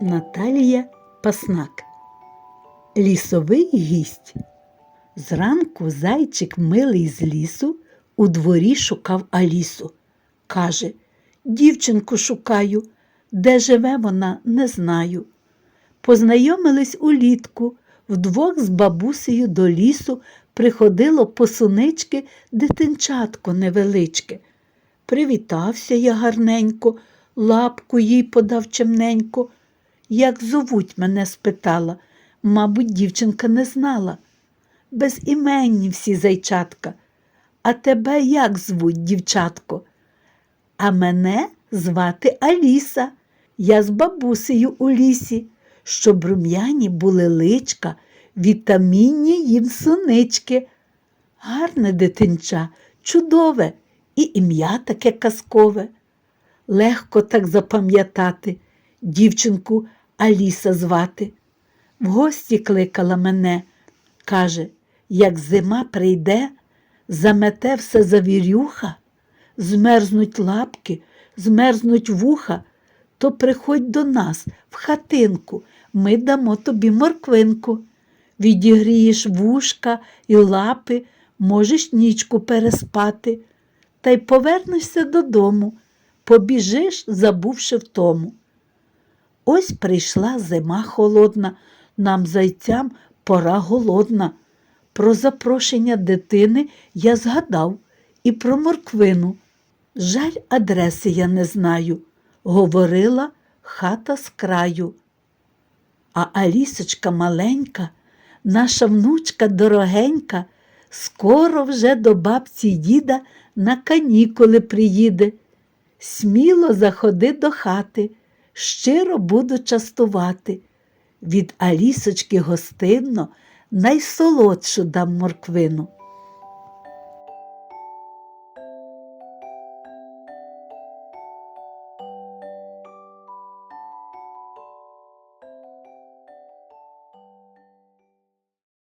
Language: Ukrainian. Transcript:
Наталія Паснак. Лісовий гість. Зранку зайчик милий з лісу у дворі шукав Алісу. Каже, дівчинку шукаю, де живе вона, не знаю. Познайомились улітку, вдвох з бабусею до лісу приходило по сунички дитинчатко невеличке. Привітався я гарненько, лапку їй подав чемненько. Як зовуть мене спитала, мабуть, дівчинка не знала. Безіменні всі зайчатка. А тебе як звуть, дівчатко? А мене звати Аліса. Я з бабусею у лісі, щоб рум'яні були личка, вітамінні їм сунички. Гарне дитинча, чудове і ім'я таке казкове. Легко так запам'ятати, дівчинку Аліса звати. В гості кликала мене, каже, як зима прийде, замете все завірюха, змерзнуть лапки, змерзнуть вуха, то приходь до нас в хатинку, ми дамо тобі морквинку. Відігрієш вушка і лапи, можеш нічку переспати, та й повернешся додому, побіжиш, забувши втому. Ось прийшла зима холодна, нам зайцям пора голодна. Про запрошення дитини я згадав і про морквину. Жаль, адреси я не знаю, говорила хата з краю. А Алісочка маленька, наша внучка дорогенька, скоро вже до бабці діда на канікули приїде. Сміло заходи до хати, щиро буду частувати. Від Алісочки гостинно найсолодшу дам морквину.